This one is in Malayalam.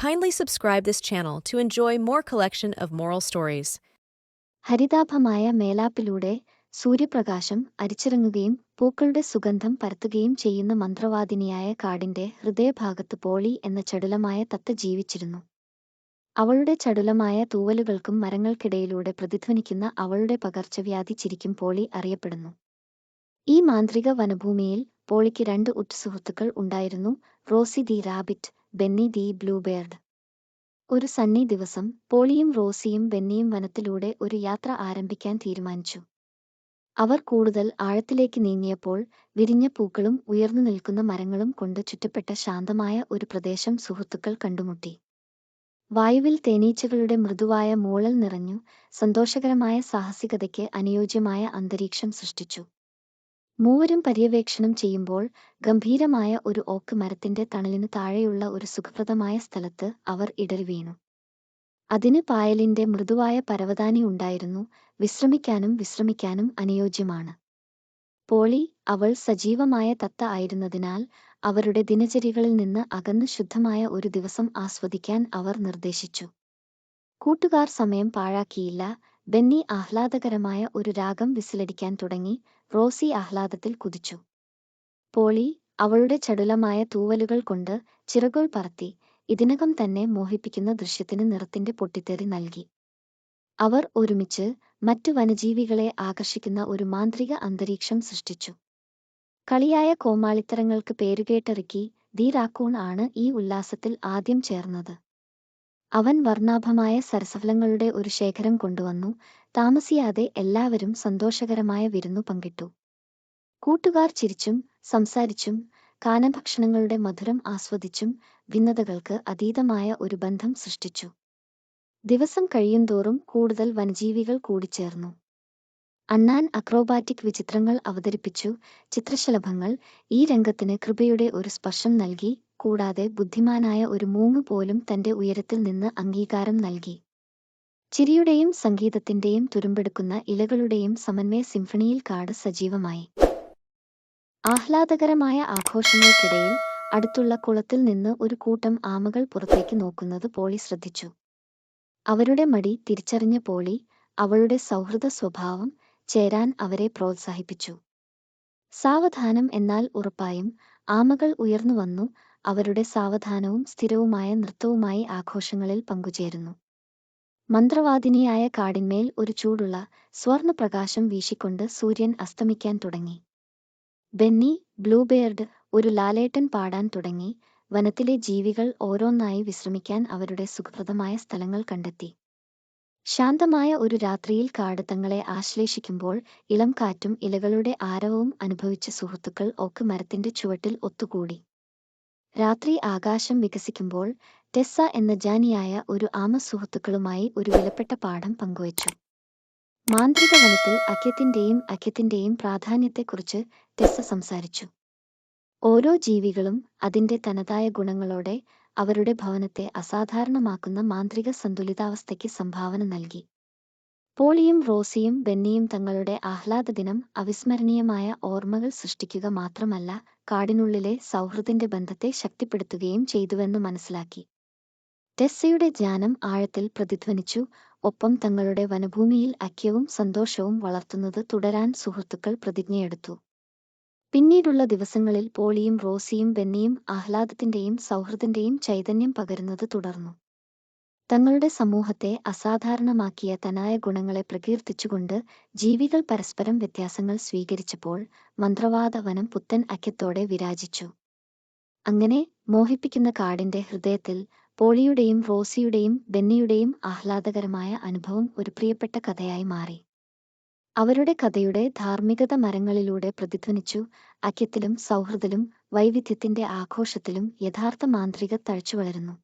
Kindly subscribe this channel to enjoy more collection of moral stories. ഹരിതാഭമായ മേലാപ്പിലൂടെ സൂര്യപ്രകാശം അരിച്ചിറങ്ങുകയും പൂക്കളുടെ സുഗന്ധം പരത്തുകയും ചെയ്യുന്ന മന്ത്രവാദിനിയായ കാടിന്റെ ഹൃദയഭാഗത്ത് പോളി എന്ന ചടുലമായ തത്ത ജീവിച്ചിരുന്നു അവളുടെ ചടുലമായ തൂവലുകൾക്കും മരങ്ങൾക്കിടയിലൂടെ പ്രതിധ്വനിക്കുന്ന അവളുടെ പകർച്ചവ്യാധി ചിരിക്കും പോളി അറിയപ്പെടുന്നു ഈ മാന്ത്രിക വനഭൂമിയിൽ പോളിക്ക് രണ്ട് ഉറ്റസുഹൃത്തുക്കൾ ഉണ്ടായിരുന്നു Rosie the rabbit Benny the bluebird ഒരു സണ്ണി ദിവസം പോളിയും റോസിയും ബെന്നിയും വനത്തിലൂടെ ഒരു യാത്ര ആരംഭിക്കാൻ തീരുമാനിച്ചു. അവർ കൂടുതൽ ആഴത്തിലേക്ക് നീങ്ങിയപ്പോൾ വിരിഞ്ഞ പൂക്കളും ഉയർന്നു നിൽക്കുന്ന മരങ്ങളും കൊണ്ട് ചുറ്റപ്പെട്ട ശാന്തമായ ഒരു പ്രദേശം സുഹൃത്തുക്കൾ കണ്ടുമുട്ടി. വായുവിൽ തേനീച്ചകളുടെ മൃദുവായ മൂളൽ നിറഞ്ഞു സന്തോഷകരമായ സാഹസികതയ്ക്ക് അനുയോജ്യമായ അന്തരീക്ഷം സൃഷ്ടിച്ചു. മൂവരും പര്യവേക്ഷണം ചെയ്യുമ്പോൾ ഗംഭീരമായ ഒരു ഓക്ക് മരത്തിന്റെ തണലിനു താഴെയുള്ള ഒരു സുഖപ്രദമായ സ്ഥലത്ത് അവർ ഇടറി വീണു. അതിന് പായലിന്റെ മൃദുവായ പരവതാനി ഉണ്ടായിരുന്നു. വിശ്രമിക്കാനും വിശ്രമിക്കാനും അനുയോജ്യമാണ്. പോളി അവൾ സജീവമായ തത്ത ആയിരുന്നതിനാൽ അവരുടെ ദിനചര്യകളിൽ നിന്ന് അകന്ന് ശുദ്ധമായ ഒരു ദിവസം ആസ്വദിക്കാൻ അവർ നിർദ്ദേശിച്ചു. കൂട്ടുകാർ സമയം പാഴാക്കിയില്ല. ബെന്നി ആഹ്ലാദകരമായ ഒരു രാഗം വിസിലടിക്കാൻ തുടങ്ങി. റോസി ആഹ്ലാദത്തിൽ കുതിച്ചു. പോളി അവളുടെ ചടുലമായ തൂവലുകൾ കൊണ്ട് ചിറകുകൾ പറത്തി ഇതിനകം തന്നെ മോഹിപ്പിക്കുന്ന ദൃശ്യത്തിന് നിറത്തിന്റെ പൊട്ടിത്തെറി നൽകി. അവർ ഒരുമിച്ച് മറ്റു വനജീവികളെ ആകർഷിക്കുന്ന ഒരു മാന്ത്രിക അന്തരീക്ഷം സൃഷ്ടിച്ചു. കളിയായ കോമാളിത്തരങ്ങൾക്ക് പേരുകേട്ടിറക്കി ദി റാക്കൂൺ ആണ് ഈ ഉല്ലാസത്തിൽ ആദ്യം ചേർന്നത്. അവൻ വർണാഭമായ സരസഫലങ്ങളുടെ ഒരു ശേഖരം കൊണ്ടുവന്നു താമസിയാതെ എല്ലാവരും സന്തോഷകരമായ വിരുന്നു പങ്കിട്ടു. കൂട്ടുകാർ ചിരിച്ചും സംസാരിച്ചും കാനഭക്ഷണങ്ങളുടെ മധുരം ആസ്വദിച്ചും ഭിന്നതകൾക്ക് അതീതമായ ഒരു ബന്ധം സൃഷ്ടിച്ചു. ദിവസം കഴിയുംതോറും കൂടുതൽ വനജീവികൾ കൂടിച്ചേർന്നു. അണ്ണാൻ അക്രോബാറ്റിക് വിചിത്രങ്ങൾ അവതരിപ്പിച്ചു. ചിത്രശലഭങ്ങൾ ഈ രംഗത്തിന് കൃപയുടെ ഒരു സ്പർശം നൽകി കൂടാതെ ബുദ്ധിമാനായ ഒരു മൂങ്ങ് പോലും തന്റെ ഉയരത്തിൽ നിന്ന് അംഗീകാരം നൽകി. ചിരിയുടെയും സംഗീതത്തിന്റെയും തുരുമ്പെടുക്കുന്ന ഇലകളുടെയും സമന്വയ സിംഫണിയിൽ കാട് സജീവമായി. ആഹ്ലാദകരമായ ആഘോഷങ്ങൾക്കിടയിൽ അടുത്തുള്ള കുളത്തിൽ നിന്ന് ഒരു കൂട്ടം ആമകൾ പുറത്തേക്ക് നോക്കുന്നത് പോളി ശ്രദ്ധിച്ചു. അവരുടെ മടി തിരിച്ചറിഞ്ഞ പോളി അവളുടെ സൗഹൃദ സ്വഭാവം ചേരാൻ അവരെ പ്രോത്സാഹിപ്പിച്ചു. സാവധാനം എന്നാൽ ഉറപ്പായും ആമകൾ ഉയർന്നു വന്നു അവരുടെ സാവധാനവും സ്ഥിരവുമായ നൃത്തവുമായി ആഘോഷങ്ങളിൽ പങ്കുചേരുന്നു. മന്ത്രവാദിനിയായ കാടിന്മേൽ ഒരു ചൂടുള്ള സ്വർണപ്രകാശം വീശിക്കൊണ്ട് സൂര്യൻ അസ്തമിക്കാൻ തുടങ്ങി. ബെന്നി ബ്ലൂബെയർഡ് ഒരു ലാലേട്ടൻ പാടാൻ തുടങ്ങി. വനത്തിലെ ജീവികൾ ഓരോന്നായി വിശ്രമിക്കാൻ അവരുടെ സുഖപ്രദമായ സ്ഥലങ്ങൾ കണ്ടെത്തി. ശാന്തമായ ഒരു രാത്രിയിൽ കാട് തങ്ങളെ ആശ്ലേഷിക്കുമ്പോൾ ഇളം കാറ്റും ഇലകളുടെ ആരവവും അനുഭവിച്ച സുഹൃത്തുക്കൾ ഓക്ക് മരത്തിന്റെ ചുവട്ടിൽ ഒത്തുകൂടി. രാത്രി ആകാശം വികസിക്കുമ്പോൾ ടെസ്സ എന്ന ജാനിയായ ഒരു ആമ സുഹൃത്തുക്കളുമായി ഒരു വിലപ്പെട്ട പാഠം പങ്കുവച്ചു. മാന്ത്രിക വനത്തിൽ അഖ്യത്തിന്റെയും അഖ്യത്തിന്റെയും പ്രാധാന്യത്തെക്കുറിച്ച് ടെസ്സ സംസാരിച്ചു. ഓരോ ജീവികളും അതിന്റെ തനതായ ഗുണങ്ങളോടെ അവരുടെ ഭവനത്തെ അസാധാരണമാക്കുന്ന മാന്ത്രിക സന്തുലിതാവസ്ഥയ്ക്ക് സംഭാവന നൽകി. പോളിയും റോസിയും ബെന്നിയും തങ്ങളുടെ ആഹ്ലാദ ദിനം അവിസ്മരണീയമായ ഓർമ്മകൾ സൃഷ്ടിക്കുക മാത്രമല്ല കാടിനുള്ളിലെ സൗഹൃദത്തിന്റെ ബന്ധത്തെ ശക്തിപ്പെടുത്തുകയും ചെയ്തുവെന്ന് മനസ്സിലാക്കി. ടെസ്സയുടെ ധ്യാനം ആഴത്തിൽ പ്രതിധ്വനിച്ചു. ഒപ്പം തങ്ങളുടെ വനഭൂമിയിൽ ഐക്യവും സന്തോഷവും വളർത്തുന്നത് തുടരാൻ സുഹൃത്തുക്കൾ പ്രതിജ്ഞയെടുത്തു. പിന്നീടുള്ള ദിവസങ്ങളിൽ പോളിയും റോസിയും ബെന്നിയും ആഹ്ലാദത്തിന്റെയും സൗഹൃദത്തിന്റെയും ചൈതന്യം പകരുന്നത് തുടർന്നു. തങ്ങളുടെ സമൂഹത്തെ അസാധാരണമാക്കിയ തനായ ഗുണങ്ങളെ പ്രകീർത്തിച്ചുകൊണ്ട് ജീവികൾ പരസ്പരം വ്യത്യാസങ്ങൾ സ്വീകരിച്ചപ്പോൾ മന്ത്രവാദ വനം പുത്തൻ ഐക്യത്തോടെ വിരാജിച്ചു. അങ്ങനെ മോഹിപ്പിക്കുന്ന കാടിന്റെ ഹൃദയത്തിൽ പോളിയുടെയും റോസിയുടെയും ബെന്നിയുടെയും ആഹ്ലാദകരമായ അനുഭവം ഒരു പ്രിയപ്പെട്ട കഥയായി മാറി. അവരുടെ കഥയുടെ ധാർമ്മികത മരങ്ങളിലൂടെ പ്രതിധ്വനിച്ചു ഐക്യത്തിലും സൗഹൃദത്തിലും വൈവിധ്യത്തിന്റെ ആഘോഷത്തിലും യഥാർത്ഥ മാന്ത്രിക തഴച്ചു വളരുന്നു